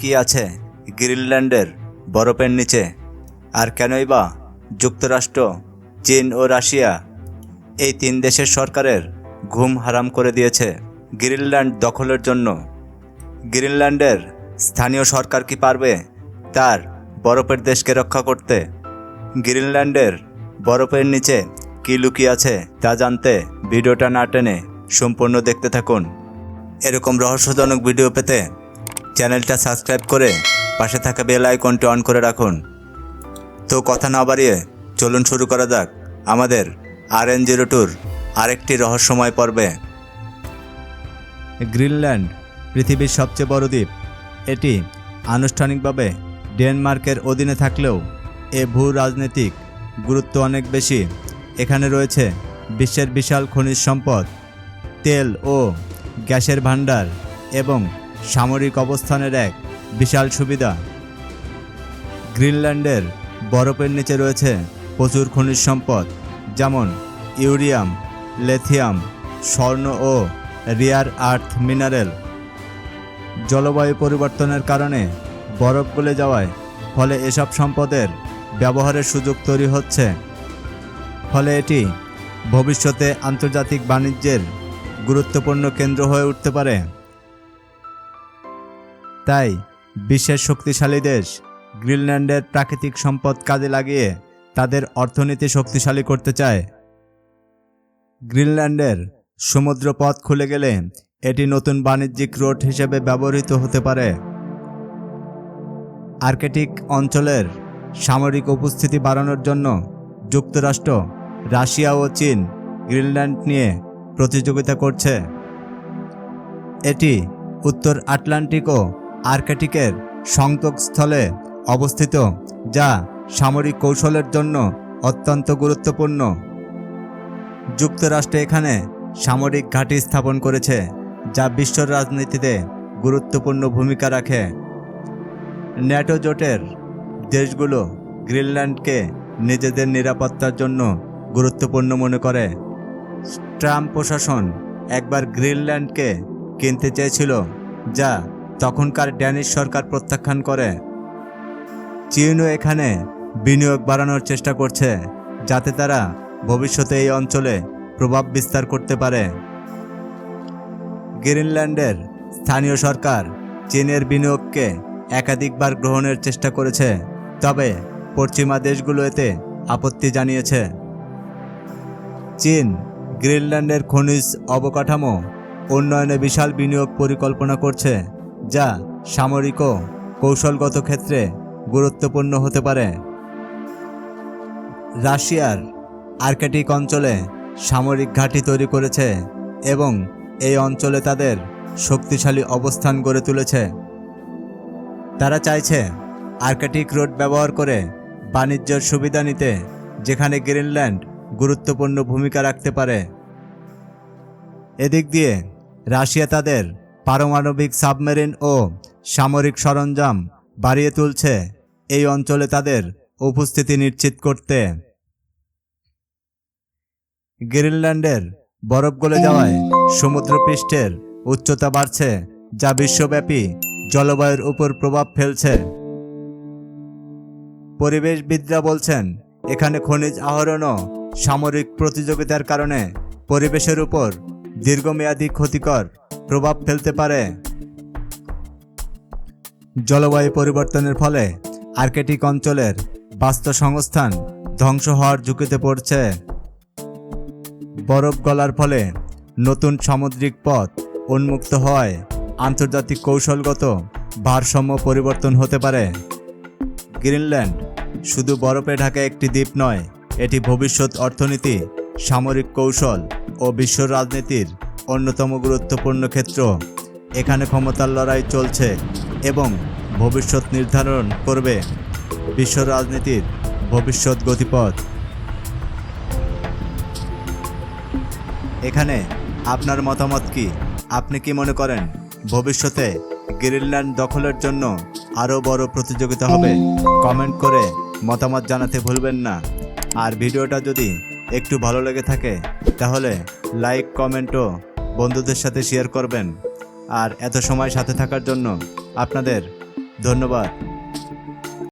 কি আছে গ্রিনল্যান্ডের বরফের নিচে? আর কেনই বা যুক্তরাষ্ট্র, চীন ও রাশিয়া এই তিন দেশের সরকারের ঘুম হারাম করে দিয়েছে গ্রিনল্যান্ড দখলের জন্য? গ্রিনল্যান্ডের স্থানীয় সরকার কি পারবে তার বরফের দেশকে রক্ষা করতে? গ্রিনল্যান্ডের বরফের নিচে কি লুকিয়ে আছে তা জানতে ভিডিওটা না টেনে সম্পূর্ণ দেখতে থাকুন। এরকম রহস্যজনক ভিডিও পেতে চ্যানেলটা সাবস্ক্রাইব করে পাশে থাকা বেল আইকনটি অন করে রাখুন। তো কথা না বাড়িয়ে চলুন শুরু করা যাক আমাদের আর এন জিরো টুর আরেকটি রহস্যময় পর্বে। গ্রিনল্যান্ড, পৃথিবীর সবচেয়ে বড় দ্বীপ। এটি আনুষ্ঠানিকভাবে ডেনমার্কের অধীনে থাকলেও এ ভূ রাজনৈতিক গুরুত্ব অনেক বেশি। এখানে রয়েছে বিশ্বের বিশাল খনিজ সম্পদ, তেল ও গ্যাসের ভাণ্ডার এবং সামরিক অবস্থানের এক বিশাল সুবিধা। গ্রিনল্যান্ডের বরফের নিচে রয়েছে প্রচুর খনিজ সম্পদ, যেমন ইউরিয়াম, লেথিয়াম, স্বর্ণ ও রিয়ার আর্থ মিনারেল। জলবায়ু পরিবর্তনের কারণে বরফ গলে যাওয়ায় ফলে এসব সম্পদের ব্যবহারের সুযোগ তৈরি হচ্ছে। ফলে এটি ভবিষ্যতে আন্তর্জাতিক বাণিজ্যের গুরুত্বপূর্ণ কেন্দ্র হয়ে উঠতে পারে। তাই বিশ্বের শক্তিশালী দেশ গ্রিনল্যান্ডের প্রাকৃতিক সম্পদ কাজে লাগিয়ে তাদের অর্থনীতি শক্তিশালী করতে চায়। গ্রিনল্যান্ডের সমুদ্র পথ খুলে গেলে এটি নতুন বাণিজ্যিক রোড হিসেবে ব্যবহৃত হতে পারে। আর্কেটিক অঞ্চলের সামরিক উপস্থিতি বাড়ানোর জন্য যুক্তরাষ্ট্র, রাশিয়া ও চীন গ্রিনল্যান্ড নিয়ে প্রতিযোগিতা করছে। এটি উত্তর আটলান্টিক ও আর্কটিকের সংযোগস্থলে অবস্থিত, যা সামরিক কৌশলের জন্য অত্যন্ত গুরুত্বপূর্ণ। যুক্তরাষ্ট্র এখানে সামরিক ঘাঁটি স্থাপন করেছে, যা বিশ্ব রাজনীতিতে গুরুত্বপূর্ণ ভূমিকা রাখে। ন্যাটো জোটের দেশগুলো গ্রিনল্যান্ডকে নিজেদের নিরাপত্তার জন্য গুরুত্বপূর্ণ মনে করে। ট্রাম্প প্রশাসন একবার গ্রিনল্যান্ডকে কিনতে চেয়েছিল, যা তখনকার ড্যানিশ সরকার প্রত্যাখ্যান করে। চীনও এখানে বিনিয়োগ বাড়ানোর চেষ্টা করছে, যাতে তারা ভবিষ্যতে এই অঞ্চলে প্রভাব বিস্তার করতে পারে। গ্রিনল্যান্ডের স্থানীয় সরকার চীনের বিনিয়োগকে একাধিকবার গ্রহণের চেষ্টা করেছে, তবে পশ্চিমা দেশগুলো এতে আপত্তি জানিয়েছে। চীন, গ্রিনল্যান্ডের খনিজ অবকাঠামো, উন্নয়নে বিশাল বিনিয়োগ পরিকল্পনা করছে। যা সামরিক ও কৌশলগত ক্ষেত্রে গুরুত্বপূর্ণ হতে পারে। রাশিয়ার আর্কেটিক অঞ্চলে সামরিক ঘাঁটি তৈরি করেছে এবং এই অঞ্চলে তাদের শক্তিশালী অবস্থান গড়ে তুলেছে। তারা চাইছে আর্কেটিক রোড ব্যবহার করে বাণিজ্যের সুবিধা নিতে, যেখানে গ্রিনল্যান্ড গুরুত্বপূর্ণ ভূমিকা রাখতে পারে। এদিক দিয়ে রাশিয়া তাদের পারমাণবিক সাবমেরিন ও সামরিক সরঞ্জাম বাড়িয়ে তুলছে এই অঞ্চলে তাদের উপস্থিতি নিশ্চিত করতে। গ্রিনল্যান্ডের বরফ গলে যাওয়ায় সমুদ্রপৃষ্ঠের উচ্চতা বাড়ছে, যা বিশ্বব্যাপী জলবায়ুর উপর প্রভাব ফেলছে। পরিবেশবিদরা বলছেন, এখানে খনিজ আহরণ ও সামরিক প্রতিযোগিতার কারণে পরিবেশের উপর দীর্ঘমেয়াদী ক্ষতিকর প্রভাব ফেলতে পারে। জলবায়ু পরিবর্তনের ফলে আর্কেটিক অঞ্চলের বাস্তুসংস্থান ধ্বংস হওয়ার ঝুঁকিতে পড়ছে। বরফ গলার ফলে নতুন সামুদ্রিক পথ উন্মুক্ত হওয়ায় আন্তর্জাতিক কৌশলগত ভারসাম্য পরিবর্তন হতে পারে। গ্রিনল্যান্ড শুধু বরফে ঢাকা একটি দ্বীপ নয়, এটি ভবিষ্যৎ অর্থনীতি, সামরিক কৌশল ও বিশ্ব রাজনীতির অন্যতম গুরুত্বপূর্ণ ক্ষেত্র, এখানে ক্ষমতার লড়াই চলছে এবং ভবিষ্যৎ নির্ধারণ করবে বিশ্ব রাজনীতির ভবিষ্যৎ গতিপথ। এখানে আপনার মতামত কি? আপনি কি মনে করেন ভবিষ্যতে গ্রিনল্যান্ড দখলের জন্য আরও বড় প্রতিযোগিতা হবে? কমেন্ট করে মতামত জানাতে ভুলবেন না। আর ভিডিওটা যদি একটু ভালো লেগে থাকে, তাহলে লাইক, কমেন্ট ও বন্ধুদের সাথে শেয়ার করবেন। আর এত সময় সাথে থাকার জন্য আপনাদের ধন্যবাদ।